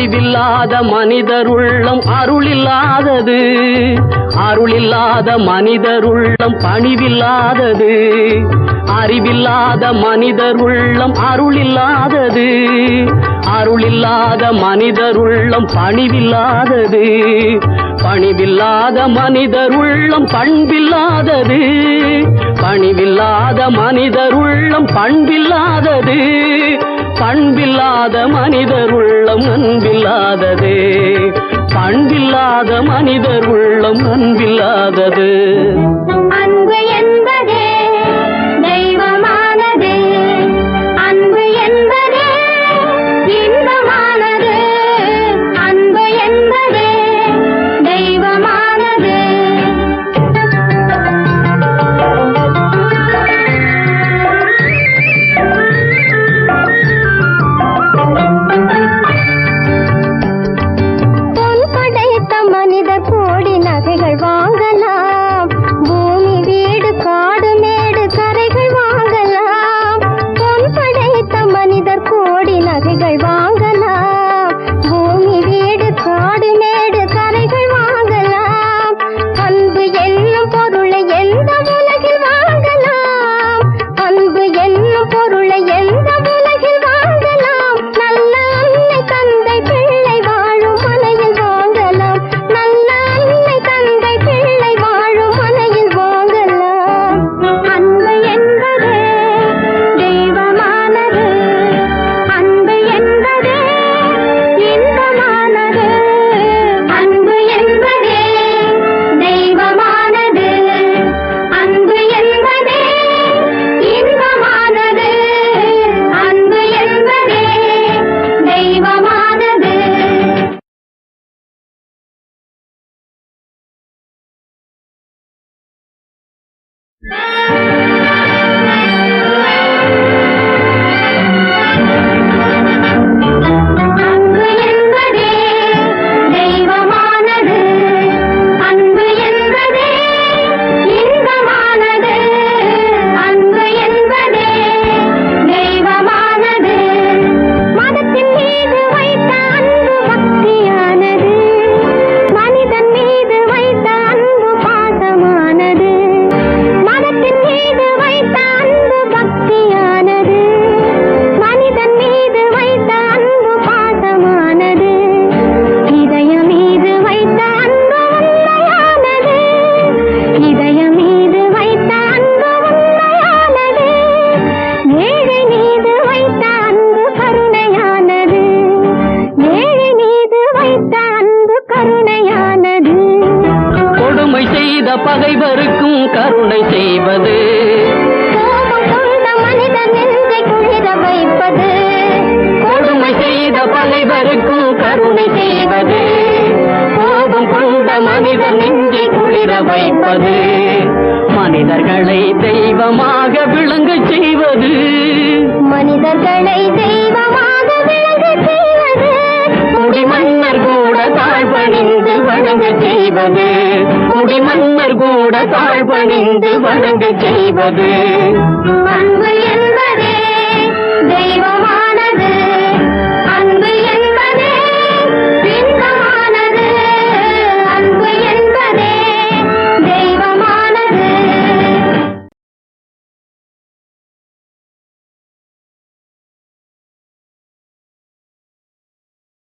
அறிவில்லாத மனிதருள்ளம் அருளில்லாதது. அருளில்லாத மனிதருள்ளம் பணிவில்லாதது. அறிவில்லாத மனிதருள்ளம் அருளில்லாதது. அருளில்லாத மனிதருள்ளம் பணிவில்லாதது. பணிவில்லாத மனிதருள்ளம் பண்பில்லாதது. பணிவில்லாத மனிதருள்ளம் பண்பில்லாதது. பண்பில்லாத மனிதர் உள்ளம் அன்பில்லாதது. பண்பில்லாத மனிதர் உள்ளம் அன்பில்லாதது. Yeah. பகைவருக்கும் கருணை செய்வது. கொடுமை செய்த பகைவருக்கும் கருணை செய்வது. கோபம் கொண்ட மனிதன் நெஞ்சை குளிர வைப்பது. மனிதர்களை தெய்வமாக விளங்கச் செய்வது. மனிதர்களை தெய்வமாக விளங்கச் செய்வது. முடிமன்னர் கூட தாழ்வணிந்து வணங்க செய்வது. முடிமன்னர் கூட தாழ்வணிந்து வணங்க செய்வது. அன்பு என்பதே தெய்வமா